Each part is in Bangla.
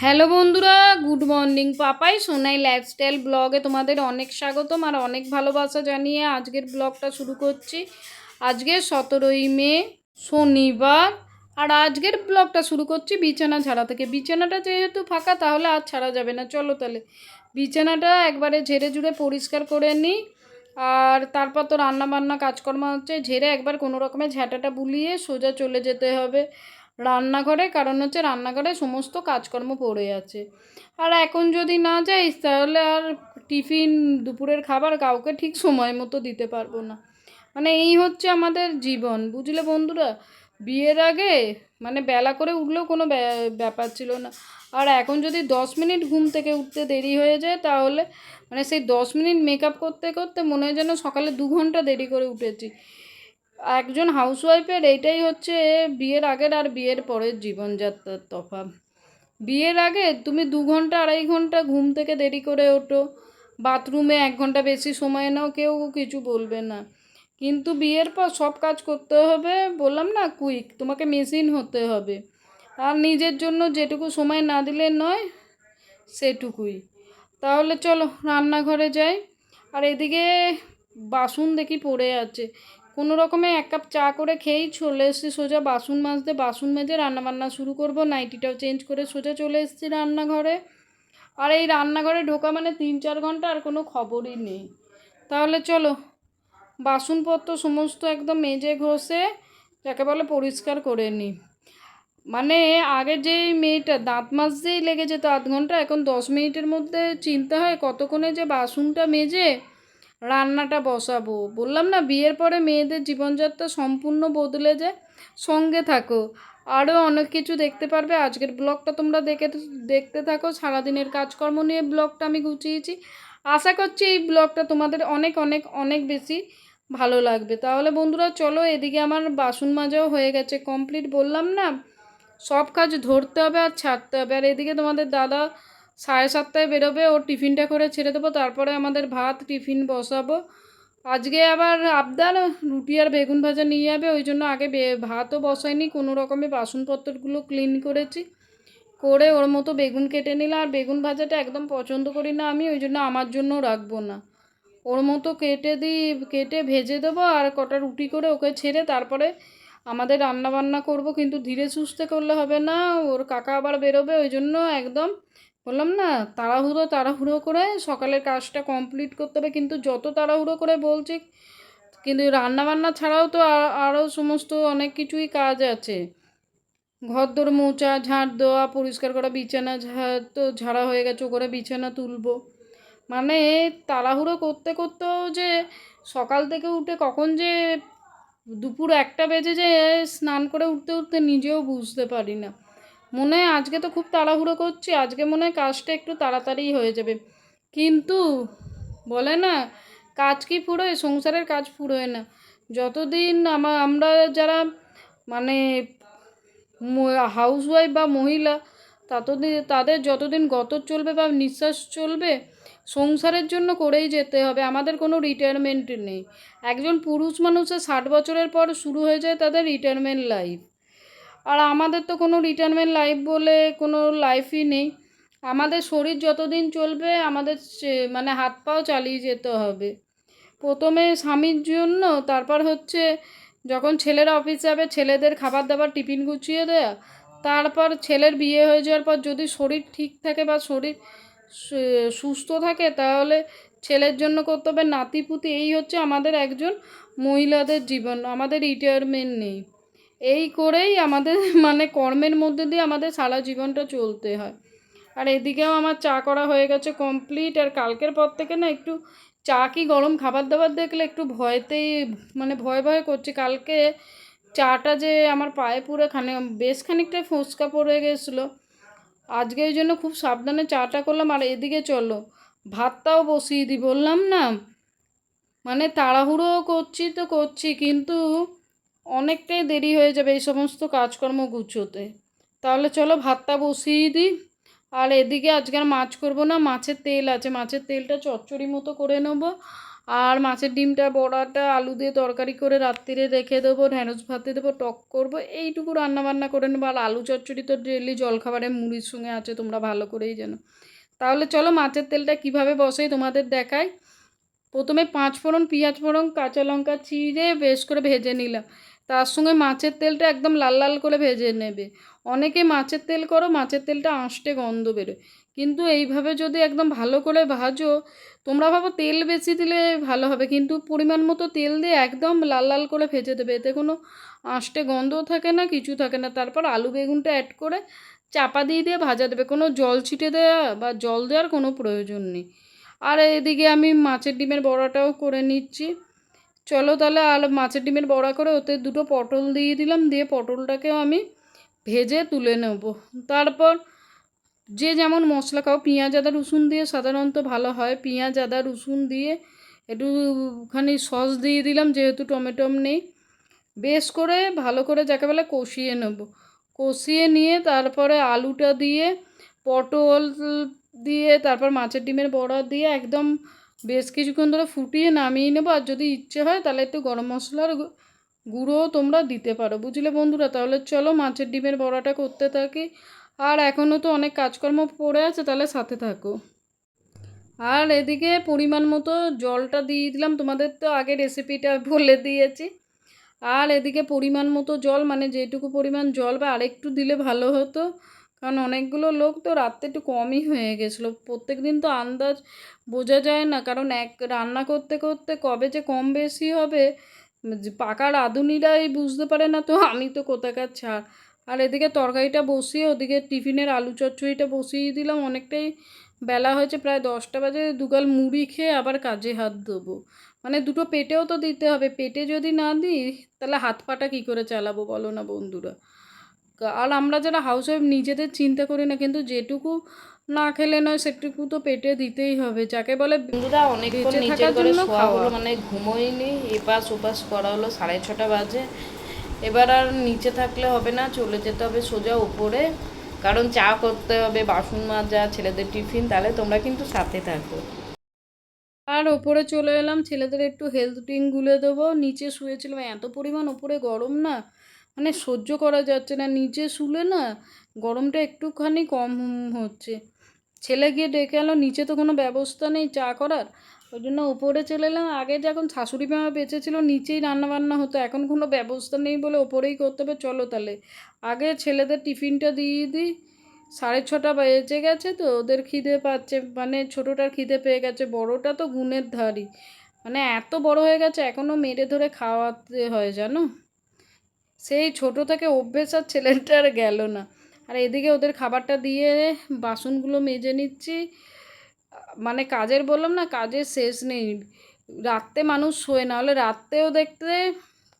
হ্যালো বন্ধুরা, good morning. Papai Sonai lifestyle ব্লগে তোমাদের অনেক স্বাগতম আর অনেক ভালোবাসা জানিয়ে আজকের ব্লগটা শুরু করছি। আজকে সতেরোই মে, শনিবার, আর আজকের ব্লগটা শুরু করছি বিছানা ছাড়া থেকে। বিছানাটা যেহেতু ফাঁকা, তাহলে আর ছাড়া যাবে না। চলো তাহলে, বিছানাটা একবারে ঝেড়ে ঝুড়ে পরিষ্কার করে নিই। আর তারপর তো রান্না বান্না কাজকর্ম হচ্ছে, ঝেড়ে একবার কোনো রকমের ঝ্যাঁটাটা বুলিয়ে সোজা চলে যেতে হবে। রান্নাঘরে, কারণ হচ্ছে রান্নাঘরে সমস্ত কাজকর্ম পড়ে আছে। আর এখন যদি না যাই তাহলে আর টিফিন, দুপুরের খাবার কাউকে ঠিক সময় মতো দিতে পারব না। মানে এই হচ্ছে আমাদের জীবন, বুঝলে বন্ধুরা? বিয়ের আগে মানে বেলা করে উঠলেও কোনো ব্যা- ব্যাপার ছিল না। আর এখন যদি দশ মিনিট ঘুম থেকে উঠতে দেরি হয়ে যায়, তাহলে মানে সেই দশ মিনিট মেকআপ করতে করতে মনে হয় যেন সকালে দু ঘণ্টা দেরি করে উঠেছি। একজন হাউসওয়াইফের এইটাই হচ্ছে বিয়ের আগের আর বিয়ের পরের জীবনযাত্রার তফাৎ। বিয়ের আগে তুমি দু ঘণ্টা, আড়াই ঘণ্টা ঘুম থেকে দেরি করে ওঠো। বাথরুমে এক ঘণ্টা বেশি সময় নাও, কেউ কিছু বলবে না। কিন্তু বিয়ের পর সব কাজ করতে হবে, বললাম না, কুইক, তোমাকে মেশিন হতে হবে। আর নিজের জন্য যেটুকু সময় না দিলে নয়, সেটুকুই। তাহলে চলো, রান্নাঘরে যাই। আর এদিকে বাসন দেখি পড়ে আছে। কোনো রকমে এক কাপ চা করে খেয়েই চলে এসেছি সোজা, বাসন মাজতে। বাসন মেজে রান্নাবান্না শুরু করব। নাইটিটাও চেঞ্জ করে সোজা চলে এসেছি রান্নাঘরে। আর এই রান্নাঘরে ঢোকা মানে তিন চার ঘণ্টা আর কোনো খবরই নেই। তাহলে চলো, বাসনপত্র সমস্ত একদম মেজে ঘষে যাকে বলে পরিষ্কার করে নিই। মানে আগে যে মেয়েটা দাঁত মাজতেই লেগে যেত আধ ঘণ্টা, এখন দশ মিনিটের মধ্যে চিনতে হয় কতক্ষণে যে বাসনটা মেজে রান্নাটা বসাবো। বললাম না, বিয়ের পরে মেয়েদের জীবনযাত্রা সম্পূর্ণ বদলে যায়? সঙ্গে থাকো। আরও অনেক কিছু দেখতে পারবে। আজকের ব্লগটা তোমরা দেখে দেখতে থাকো। সারাদিনের কাজকর্ম নিয়ে ব্লগটা আমি গুছিয়েছি। আশা করছি এই ব্লগটা তোমাদের অনেক অনেক অনেক বেশি ভালো লাগবে। তাহলে বন্ধুরা, চলো এদিকে আমার বাসন মাজাও হয়ে গেছে কমপ্লিট। বললাম না, সব কাজ ধরতে হবে আর ছাড়তে হবে। আর এদিকে তোমাদের দাদা সাড়ে সাতটায় বেরোবে ওর টিফিনটা করে ছেড়ে দেবো, তারপরে আমাদের ভাত, টিফিন বসাবো। আজকে আবার আবদার, রুটি আর বেগুন ভাজা নিয়ে যাবে, ওই জন্য আগে ভাতও বসাইনি, কোনো রকমে বাসনপত্রগুলো ক্লিন করেছি। করে ওর মতো বেগুন কেটে নিলাম, আর বেগুন ভাজাটা একদম পছন্দ করি না আমি, ওই জন্য আমার জন্য রাখব না। ওর মতো কেটে দিই কেটে ভেজে দেবো, আর কটা রুটি করে ওকে ছেড়ে তারপরে আমাদের রান্না বান্না করব, কিন্তু ধীরে সুস্থে করলে হবে না, ওর কাকা আবার বেরোবে, ওই জন্য একদম বললাম না, তাড়াহুড়ো তাড়াহুড়ো করে সকালের কাজটা কমপ্লিট করতে হবে, কিন্তু যত তাড়াহুড়ো করে বলছি, কিন্তু রান্না বান্না ছাড়াও তো আরও সমস্ত অনেক কিছুই কাজ আছে। ঘর দোর মোচা ঝাঁট দেওয়া, পরিষ্কার করা, বিছানা ঝাড় তো ঝাড়া হয়ে গেছে করে বিছানা তুলবো। মানে তাড়াহুড়ো করতে করতেও যে সকাল থেকে উঠে কখন যে দুপুর একটা বেজে যে স্নান করে উঠতে উঠতে নিজেও বুঝতে পারি না। মনে হয় আজকে তো খুব তাড়াহুড়ো করছি, আজকে মনে হয় কাজটা একটু তাড়াতাড়ি হয়ে যাবে। কিন্তু বলে না, কাজ কি ফুরোয়? সংসারের কাজ ফুরোয় না। যতদিন আমা, আমরা যারা মানে হাউসওয়াইফ বা মহিলা ততদিন তাদের যতদিন গত চলবে বা নিঃশ্বাস চলবে, সংসারের জন্য করেই যেতে হবে। আমাদের কোনো রিটায়ারমেন্ট নেই। একজন পুরুষ মানুষের ষাট বছরের পর শুরু হয়ে যায় তাদের রিটায়ারমেন্ট লাইফ আর আমাদের তো কোনো রিটায়ারমেন্ট লাইফ বলে কোনো লাইফই নেই। আমাদের শরীর যতদিন চলবে, আমাদের মানে হাত পাও চালিয়ে যেতে হবে। প্রথমে স্বামীর জন্য, তারপর হচ্ছে যখন ছেলেরা অফিস যাবে, ছেলেদের খাবার দাবার টিফিন গুছিয়ে দেয়া। তারপর ছেলের বিয়ে হয়ে যাওয়ার পর যদি শরীর ঠিক থাকে বা শরীর সুস্থ থাকে, তাহলে ছেলের জন্য করতে হবে নাতিপুতি এই হচ্ছে আমাদের একজন মহিলাদের জীবন। আমাদের রিটায়ারমেন্ট নেই। এই করেই আমাদের মানে কর্মের মধ্যে দিয়ে আমাদের সারা জীবনটা চলতে হয়। আর এদিকেও আমার চা করা হয়ে গেছে কমপ্লিট আর কালকের পর থেকে না একটু চা কি গরম খাবার দাবার দেখলে একটু ভয়তেই মানে ভয় ভয় করছে। কালকে চাটা যে আমার পায়ে পুরো খানে, বেশ খানিকটাই ফোসকা পড়ে গেছিল। আজকে ওই জন্য খুব সাবধানে চাটা করলাম। আর এদিকে চলো, ভাতটাও বসিয়ে দিই বললাম না মানে তাড়াহুড়ো করছি তো করছি, কিন্তু অনেকটাই দেরি হয়ে যাবে এই সমস্ত কাজকর্ম গুছোতে। তাহলে চলো ভাতটা বসিয়ে দিই। আর এদিকে আজকে আর মাছ করব না, মাছের তেল আছে। মাছের তেলটা চচ্চড়ি মতো করে নেব। আর মাছের ডিমটা, বড়াটা, আলু দিয়ে তরকারি করে রাত্রিরে রেখে দেবো ঢ্যাঁড়স ভাতে দেবো, টক করব, এইটুকু রান্না বান্না করে নেব। আর আলু চচ্চড়ি তো ডেলি জলখাবারে মুড়ির সঙ্গে আছে, তোমরা ভালো করেই জানো। তাহলে চলো মাছের তেলটা কীভাবে বসাই তোমাদের দেখাই। প্রথমে পাঁচ ফোড়ন পেঁয়াজ ফোড়ন কাঁচা লঙ্কা, চিড়ে বেশ করে ভেজে নিলাম। তার সঙ্গে মাছের তেলটা একদম লাল লাল করে ভেজে নেবে। অনেকে মাছের তেল করো, মাছের তেলটা আঁশটে গন্ধ বেরোয়। কিন্তু এইভাবে যদি একদম ভালো করে ভাজো, তোমরা ভাবো তেল বেশি দিলে ভালো হবে, কিন্তু পরিমাণ মতো তেল দিয়ে একদম লাল লাল করে ভেজে দেবে। এতে কোনো আঁশটে গন্ধও থাকে না, কিছু থাকে না। তারপর আলু বেগুনটা অ্যাড করে চাপা দিয়ে দিয়ে ভাজা দেবে। কোনো জল ছিটে দেওয়া বা জল দেওয়ার কোনো প্রয়োজন নেই। আর এদিকে আমি মাছের ডিমের বড়াটাও করে নিচ্ছি। চলো তাহলে আর মাছের ডিমের বড়া করে ওতে দুটো পটল দিয়ে দিলাম, দিয়ে পটলটাকেও আমি ভেজে তুলে নেব। তারপর যে যেমন মশলা খাও, পেঁয়াজ, আদা, রসুন দিয়ে সাধারণত ভালো হয়। পেঁয়াজ, আদা, রসুন দিয়ে একটুখানি সস দিয়ে দিলাম, যেহেতু টমেটম নেই। বেশ করে ভালো করে যাকে বলে কষিয়ে নেব। কষিয়ে নিয়ে তারপরে আলুটা দিয়ে, পটল দিয়ে, তারপর মাছের ডিমের বড়া দিয়ে একদম বেশ কিছুক্ষণ ধরে ফুটিয়ে নামিয়ে নেব, আর যদি ইচ্ছে হয় তাহলে একটু গরম মশলার গু- গুঁড়োও তোমরা দিতে পারো। বুঝলে বন্ধুরা? তাহলে চলো মাছের ডিমের বড়াটা করতে থাকি। আর এখনও তো অনেক কাজকর্ম পড়ে আছে, তাহলে সাথে থাকো। আর এদিকে পরিমাণ মতো জলটা দিয়ে দিলাম। তোমাদের তো আগে রেসিপিটা বলে দিয়েছি। আর এদিকে পরিমাণ মতো জল মানে যেটুকু পরিমাণ জল বা আরেকটু দিলে ভালো হতো। কারণ অনেকগুলো লোক তো রাত্রে একটু কমই হয়ে গেছিল। প্রত্যেক দিন তো আন্দাজ বোঝা যায় না। কারণ এক রান্না করতে করতে কবে যে কম বেশি হবে পাকা রাঁধুনিরাই বুঝতে পারে না তো আমি তো কোথাকার ছাড় আর এদিকে তরকারিটা বসিয়ে ওদিকে টিফিনের আলু চচ্চড়িটা বসিয়ে দিলাম। অনেকটাই বেলা হয়েছে, প্রায় দশটা বাজে। দুগাল মুড়ি খেয়ে আবার কাজে হাত দেবো মানে দুটো পেটেও তো দিতে হবে। পেটে যদি না দিই, তাহলে হাত পাটা কী করে চালাবো বলো না বন্ধুরা? আর আমরা যারা হাউস ওয়াইফ নিজেদের চিন্তা করি না কিন্তু যেটুকু না খেলে নয় সেটুকু তো পেটে দিতেই হবে। যাকে বলে বন্ধুরা নিচের থাকার করে শোয়া। হলো মানে ঘুমোইনি এপাশ ওপাশ করা হলো সাড়ে ছটা বাজে। এবার আর নিচে থাকলে হবে না চলে যেতে হবে সোজা উপরে। কারণ চা করতে হবে বাসন মাজা ছেলেদের টিফিন তাহলে তোমরা কিন্তু সাথে থাকো। আর ওপরে চলে এলাম ছেলেদের একটু হেলথ ড্রিঙ্ক গুলে দেবো। নিচে শুয়েছিলাম এত পরিমাণ ওপরে গরম না। মানে সহ্য করা যাচ্ছে না। নিচে শুলে না গরমটা একটুখানি কম হচ্ছে। ছেলে গিয়ে ডেকে এলো নিচে তো কোনো ব্যবস্থা নেই চা করার। ওই জন্য উপরে চলে এলাম। আগে যখন শাশুড়ি মা বেঁচে ছিল নিচেই রান্নাবান্না হতো। এখন কোনো ব্যবস্থা নেই বলে ওপরেই করতে হবে। চলো তাহলে। আগে ছেলেদের টিফিনটা দিয়ে দিই। সাড়ে ছটা বেজে গেছে তো, ওদের খিদে পাচ্ছে। মানে ছোটোটার খিদে পেয়ে গেছে। বড়টা তো গুণের ধারই। মানে এত বড় হয়ে গেছে এখনও মেরে ধরে খাওয়াতে হয়, জানো? সেই ছোট থেকে অভ্যেস আর ছেলেটা আর গেল না। আর এদিকে ওদের খাবারটা দিয়ে বাসনগুলো মেজে নিচ্ছি। মানে কাজের বললাম না, কাজের শেষ নেই। রাত্রে মানুষ শোয় না হলে রাত্রেও দেখতে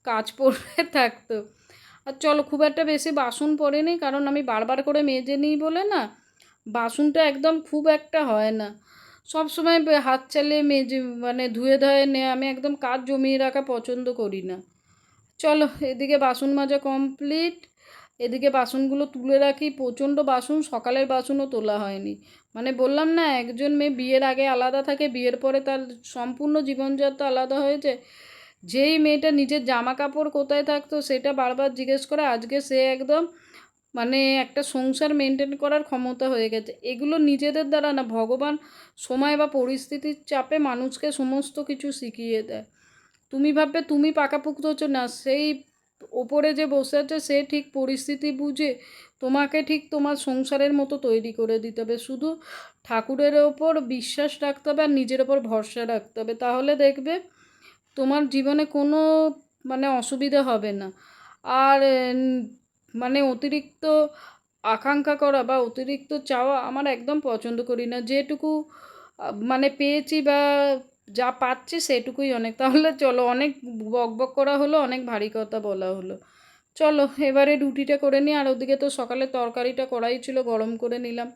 কাজ পড়ে থাকতো। আর চলো, খুব একটা বেশি বাসন পরে পড়েনি, কারণ আমি বারবার করে মেজে নিই বলে না, বাসনটা একদম খুব একটা হয় না। সব সময় হাত চালিয়ে মেজে মানে ধুয়ে ধুয়ে নিয়ে আমি একদম কাজ জমিয়ে রাখা পছন্দ করি না। চলো, এদিকে বাসন মাজা কমপ্লিট এদিকে বাসনগুলো তুলে রাখি। প্রচণ্ড বাসন, সকালের বাসনও তোলা হয়নি। মানে বললাম না, একজন মেয়ে বিয়ের আগে আলাদা থাকে, বিয়ের পরে তার সম্পূর্ণ জীবনযাত্রা আলাদা হয়েছে। যেই মেয়েটা নিজের জামা কাপড় কোথায় থাকতো, সেটা বারবার জিজ্ঞেস করে, আজকে সে একদম মানে একটা সংসার মেনটেন করার ক্ষমতা হয়ে গেছে। এগুলো নিজেদের দ্বারা না, ভগবান সময় বা পরিস্থিতির চাপে মানুষকে সমস্ত কিছু শিখিয়ে দেয়। তুমি ভাববে, তুমি পাকাপুক্ত হচ্ছে। না, সেই ওপরে যে বসে আছে, সে ঠিক পরিস্থিতি বুঝে তোমাকে ঠিক তোমার সংসারের মতো তৈরি করে দিতে হবে। শুধু ঠাকুরের ওপর বিশ্বাস রাখতে হবে আর নিজের ওপর ভরসা রাখতে হবে। তাহলে দেখবে তোমার জীবনে কোনো মানে অসুবিধা হবে না। আর মানে অতিরিক্ত আকাঙ্ক্ষা করা বা অতিরিক্ত চাওয়া আমার একদম পছন্দ করি না। যেটুকু মানে পেয়েছি বা যা পাচ্ছি সেটুকুই অনেক। তাহলে চলো, অনেক বক বক করা হলো, অনেক ভারী কথা বলা হলো। চলো, এবারে রুটিটা করে নিই, আর ওদিকে তো সকালে তরকারিটা করাই ছিল, গরম করে নিলাম।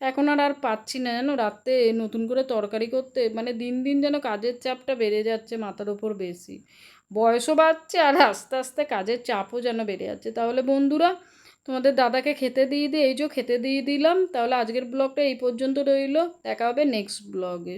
এখন আর আর পাচ্ছি না জানো, রাত্রে নতুন করে তরকারি করতে মানে দিন দিন যেন কাজের চাপটা বেড়ে যাচ্ছে মাথার ওপর বেশি। বয়সও বাড়ছে, আর আস্তে আস্তে কাজের চাপও যেন বেড়ে যাচ্ছে। তাহলে বন্ধুরা, তোমাদের দাদাকে খেতে দিয়ে দিয়ে, এই যে খেতে দিয়ে দিলাম, তাহলে আজকের ব্লগটা এই পর্যন্ত রইল। দেখা হবে নেক্সট ব্লগে।